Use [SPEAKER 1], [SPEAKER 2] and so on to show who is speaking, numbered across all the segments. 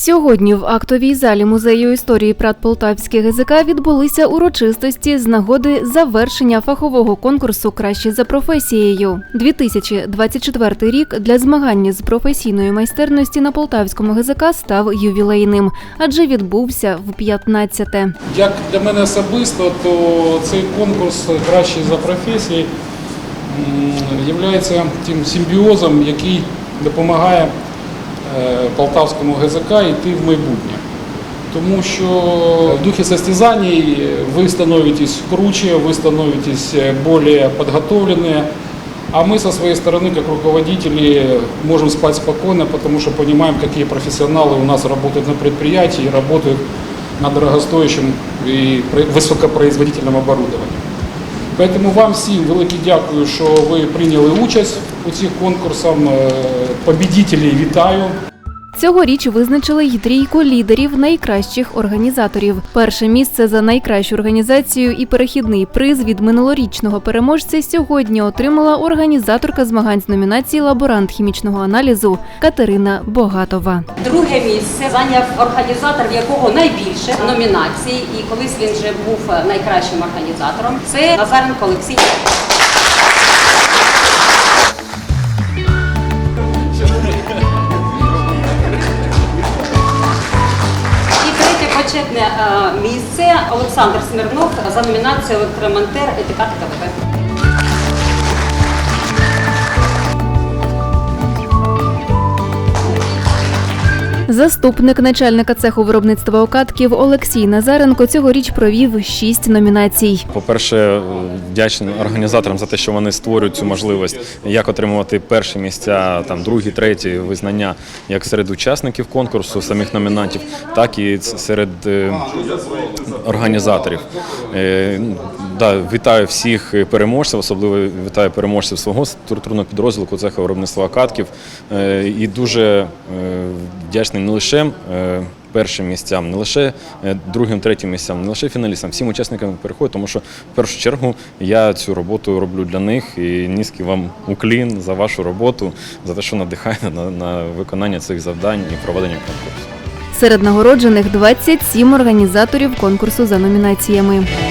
[SPEAKER 1] Сьогодні в актовій залі музею історії Прат Полтавських ГЗК відбулися урочистості з нагоди завершення фахового конкурсу Краще за професією. 2024 рік для змагання з професійної майстерності на Полтавському ГЗК став ювілейним, адже відбувся в 15-те.
[SPEAKER 2] Як для мене особисто, то цей конкурс кращий за професії є тим симбіозом, який допомагає Полтавському ГЗК йти в майбутнє. Тому що в духе состязаний вы становитесь круче, вы становитесь более подготовленные, а мы со своей стороны, как руководители, можем спать спокойно, потому что понимаем, какие профессионалы у нас работают на предприятии и работают на дорогостоящем и про- високопроизводительном оборудовании. Поэтому вам всім велике дякую, що ви прийняли участь у цих конкурсах. Е, Побідітелів вітаю.
[SPEAKER 1] Цьогоріч визначили й трійку лідерів найкращих організаторів. Перше місце за найкращу організацію і перехідний приз від минулорічного переможця сьогодні отримала організаторка змагань з номінації лаборант хімічного аналізу Катерина Богатова.
[SPEAKER 3] Друге місце зайняв організатор, в якого найбільше номінацій, і колись він вже був найкращим організатором. Це Назаренко Олексій. Олександр Смірнов за номінацією електромонтер етикат КВП.
[SPEAKER 1] Заступник начальника цеху виробництва окатків Олексій Назаренко цьогоріч провів шість номінацій.
[SPEAKER 4] По-перше, вдячний організаторам за те, що вони створюють цю можливість, як отримувати перші місця, там другі, треті визнання, як серед учасників конкурсу, самих номінантів, так і серед е, організаторів. Да, вітаю всіх переможців, особливо вітаю переможців свого структурного підрозділу цеха виробництва окатків. Е, І дуже е, вдячний не лише е, першим місцям, не лише другим, третім місцям, не лише фіналістам, всім учасникам переходу, тому що в першу чергу я цю роботу роблю для них і низький вам уклін за вашу роботу, за те, що надихаєте на, на виконання цих завдань і проведення конкурсу.
[SPEAKER 1] Серед нагороджених 27 організаторів конкурсу за номінаціями. –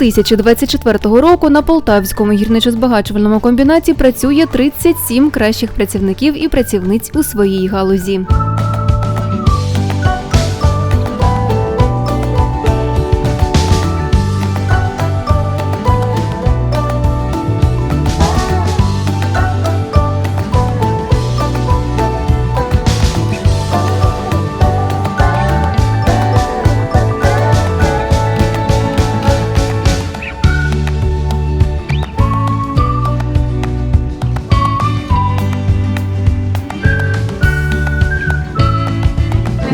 [SPEAKER 1] 2024 року на Полтавському гірничо-збагачувальному комбінаті працює 37 кращих працівників і працівниць у своїй галузі.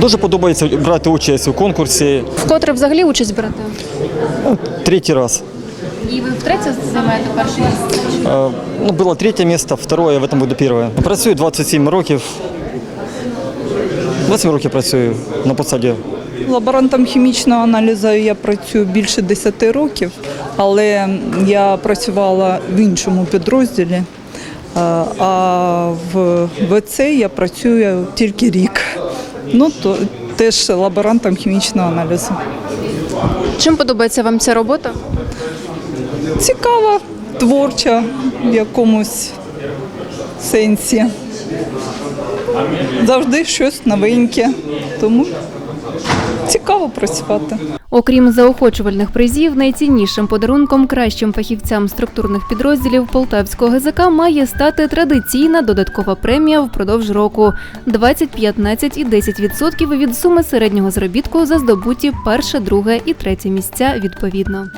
[SPEAKER 5] Дуже подобається брати участь у конкурсі
[SPEAKER 1] Вкотре взагалі участь берете?
[SPEAKER 5] третій раз.
[SPEAKER 1] І ви втретє займаєте перше місце?
[SPEAKER 5] Е, Ну, було третє місце, второе, в этом буду перше. Працюю 27 років. 27 років працюю на посаді.
[SPEAKER 6] Лаборантом хімічного аналізу я працюю більше 10 років, але я працювала в іншому підрозділі. Е, А в ВЦ я працюю тільки рік. Ну, то теж лаборантом хімічного аналізу.
[SPEAKER 1] Чим подобається вам ця робота?
[SPEAKER 6] Цікава, творча в якомусь сенсі. Завжди щось новеньке, тому цікаво працювати.
[SPEAKER 1] Окрім заохочувальних призів, найціннішим подарунком кращим фахівцям структурних підрозділів Полтавського ГЗК має стати традиційна додаткова премія впродовж року 20, 15 і 10% від суми середнього заробітку за здобуті перше, друге і третє місця відповідно.